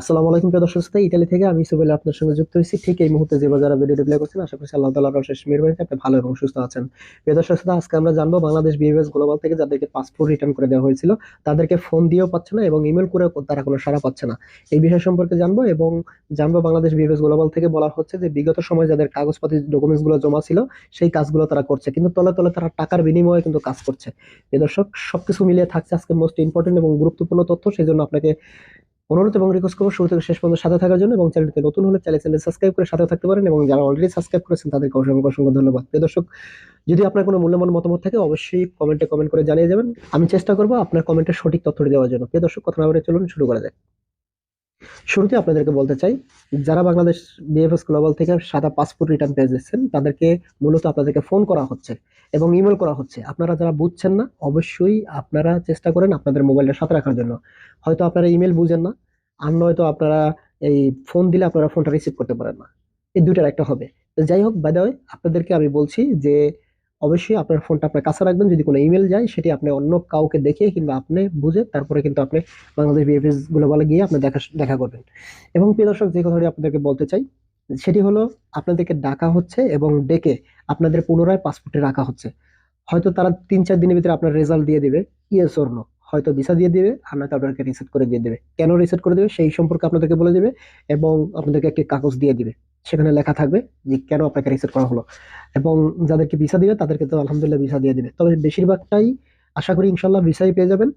আসসালামু আলাইকুম প্রিয় দর্শক শ্রোতা, ইতালি থেকে আমি সুবেল আপনার সঙ্গে যুক্ত হয়েছি। ঠিক এই মুহূর্তে যে যারা ভিডিওটি প্লে করছেন, আশা করছি আল্লাহ তাআলার অশেষ মেহেরবানিতে আপনি ভালো এবং সুস্থ আছেন। প্রিয় দর্শক শ্রোতা, আজকে আমরা জানব বাংলাদেশ বিএফএস গ্লোবাল থেকে যাদেরকে পাসপোর্ট রিটার্ন করে দেওয়া হয়েছিল, তাদেরকে ফোন দিয়েও পাচ্ছে না এবং ইমেল করে তারা কোনো সাড়া পাচ্ছে না। এই বিষয় সম্পর্কে জানব এবং জানব বাংলাদেশ বিএফএস গ্লোবাল থেকে বলা হচ্ছে যে, বিগত সময় যাদের কাগজপাতি ডকুমেন্টসগুলো জমা ছিল, সেই কাজগুলো তারা করছে। কিন্তু তলে তলে তারা টাকার বিনিময়ে কিন্তু কাজ করছে। প্রিয় দর্শক, সবকিছু মিলিয়ে থাকছে আজকে মোস্ট ইম্পর্টেন্ট এবং গুরুত্বপূর্ণ তথ্য সেই জন্য আপনাকে অনুরোধ এবং রিকোয়েস্ট করব শুরু থেকে শেষ পর্যন্ত সাথে থাকার জন্য এবং চ্যানেলটিতে নতুন হলে চ্যানেল চ্যানেল সাবস্ক্রাইব করে সাথে থাকতে পারেন এবং যারা অলরেডি সাবস্ক্রাইব করেছেন তাদেরকে অসংখ্য অসংখ্য ধন্যবাদ। প্রিয় দর্শক, যদি আপনার কোনো মূল্যবান মতামত থাকে অবশ্যই কমেন্টে কমেন্ট করে জানিয়ে যাবেন। আমি চেষ্টা করব আপনার কমেন্টের সঠিক তথ্যটি দেওয়ার জন্য। প্রিয় দর্শক, কথা বলে চলুন, শুরু করা যাক। শুরুতে আপনাদেরকে বলতে চাই, যারা বাংলাদেশ বিএফএস গ্লোবাল থেকে সাদা পাসপোর্ট রিটার্ন পেয়ে যাচ্ছেন তাদেরকে মূলত আপনাদেরকে ফোন করা হচ্ছে এবং ইমেল করা হচ্ছে। আপনারা যারা বুঝছেন না, অবশ্যই আপনারা চেষ্টা করেন আপনাদের মোবাইলটা সাথে রাখার জন্য। হয়তো আপনারা ইমেল বুঝেন না, আর নয়তো আপনারা এই ফোন দিলে আপনারা ফোনটা রিসিভ করতে পারেন না। এই দুইটার একটা হবে। যাই হোক বাই আপনাদেরকে আমি বলছি যে অবশ্যই আপনার ফোনটা আপনার কাছে রাখবেন। যদি কোনো ইমেল যায়, সেটি আপনি অন্য কাউকে দেখে কিংবা আপনি বুঝে তারপরে কিন্তু আপনি বাংলাদেশ বিএফএস গ্লোবালে গিয়ে আপনি দেখা দেখা করবেন। এবং প্রিয় দর্শক, যে কথাটি আপনাদেরকে বলতে চাই, সেটি হলো আপনাদেরকে ডাকা হচ্ছে এবং ডেকে আপনাদের পুনরায় পাসপোর্টে রাখা হচ্ছে। হয়তো তারা তিন চার দিনের ভিতরে আপনার রেজাল্ট দিয়ে দেবে। ইয়েস নো হয়তো ভিসা দিয়ে দেবে, আর নয়তো আপনাকে রিসেট করে দিয়ে দেবে। কেন রিসেট করে দেবে? সেই সম্পর্কে আপনাদেরকে বলে দেবে এবং আপনাদেরকে একটি কাগজ দিয়ে দিবে। সেখানে লেখা থাকবে যে কেন আপনাকে রিসেট করা হলো। এবং যাদেরকে ভিসা দিবে, তাদেরকে তো আলহামদুলিল্লাহ ভিসা দিয়ে দিবে। তবে বেশিরভাগটাই আশা করি ইনশাল্লাহ ভিসাই পেয়ে যাবেন।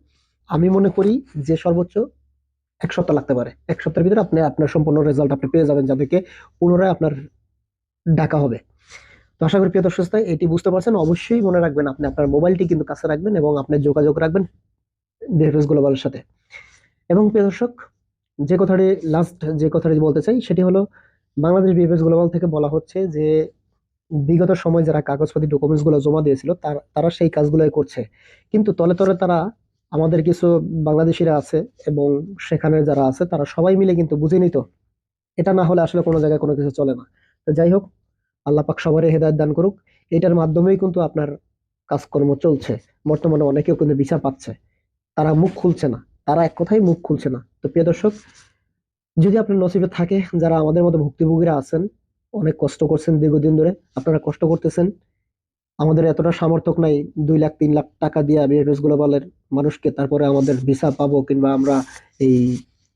আমি মনে করি যে সর্বোচ্চ এক সপ্তাহ লাগতে পারে। এক সপ্তাহের ভিতরে আপনি, আপনার সম্পূর্ণ রেজাল্ট আপনি পেয়ে যাবেন, যাদেরকে পুনরায় আপনার ডাকা হবে। তো আশা করি প্রিয় দর্শক এটি বুঝতে পারছেন। অবশ্যই মনে রাখবেন, আপনি আপনার মোবাইলটি কিন্তু কাছে রাখবেন এবং আপনি যোগাযোগ রাখবেন বিএফএস গ্লোবালের সাথে। এবং প্রিয় দর্শক, যে কথাটি লাস্ট যে কথাটি বলতে চাই, সেটি হলো বাংলাদেশ বিএফএস গ্লোবাল থেকে বলা হচ্ছে যে, বিগত সময় যারা কাগজপাতি ডকুমেন্টসগুলো জমা দিয়েছিল, তার- সেই কাজগুলোই করছে। কিন্তু তলে তলে তারা আমাদের কিছু বাংলাদেশিরা আছে এবং সেখানে যারা আছে, তারা সবাই মিলে কিন্তু বুঝে নিত, এটা না হলে আসলে কোনো জায়গায় কোনো কিছু চলে না। তো যাই হোক, আল্লাহ পাক সবারই হেদায়ত দান করুক। এটার মাধ্যমেই কিন্তু আপনার কাজকর্ম চলছে। বর্তমানে অনেকেও কিন্তু বিচার পাচ্ছে। তারা মুখ খুলছে না। তারা এক কথাই মুখ খুলছে না। তো প্রিয় দর্শক যদি আপনার নসিবে থাকে যারা আমাদের মতো ভুক্তভোগীরা আছেন, অনেক কষ্ট করছেন দীর্ঘদিন ধরে, আপনারা কষ্ট করতেছেন। আমাদের এতটা সামর্থক নাই, দুই লাখ, তিন লাখ টাকা দিয়ে বিএফএস গ্লোবালের মানুষকে তারপরে আমাদের ভিসা পাবো কিংবা আমরা এই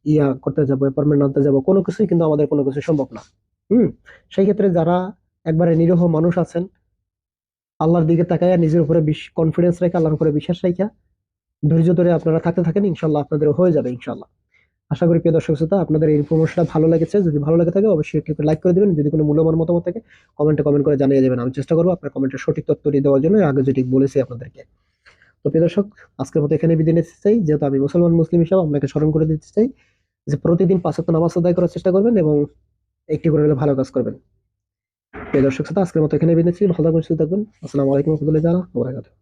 ইয়া করতে যাব, অ্যাপার্টমেন্ট আনতে যাব, কোনো কিছুই কিন্তু আমাদের কোনো কিছু সম্ভব না। হুম? সেই ক্ষেত্রে যারা একবারে নিরীহ মানুষ আছেন, আল্লাহর দিকে তাকাইয়া নিজের উপরে কনফিডেন্স রেখে আল্লাহর উপরে বিশ্বাস রেখা ধৈর্য ধরে আপনারা থাকতে থাকেন, ইনশাল্লাহ আপনাদের হয়ে যাবে, ইনশাল্লাহ। আশা করি প্রিয় দর্শক শ্রোতা, আপনাদের এই ইনফরমেশনটা ভালো লেগেছে। যদি ভালো লেগে থাকে, অবশ্যই একটি লাইক করে দিবেন। যদি কোনো মূল্যবান মতামত থাকে, কমেন্টে কমেন্ট করে জানিয়ে দেবেন। আমি চেষ্টা করব আপনার কমেন্টের সঠিক তথ্যটি দেওয়ার জন্য। আগে যেটি বলেছি আপনাদেরকে। তো প্রিয় দর্শক, আজকের মতো এখানে বিদায় নিতে চাই। যেহেতু আমি মুসলমান, মুসলিম হিসাবে আপনাকে স্মরণ করে দিতে চাই যে প্রতিদিন পাঁচ ওয়াক্ত নামাজ আদায় করার চেষ্টা করবেন এবং একটি করে হলে ভালো কাজ করবেন। প্রিয় দর্শক শ্রোতা, আজকের মতো এখানে বিদায় নিচ্ছি। ভালো থাকবেন, সুস্থ থাকবেন। আসসালামু আলাইকুম রহমতুল্লাহ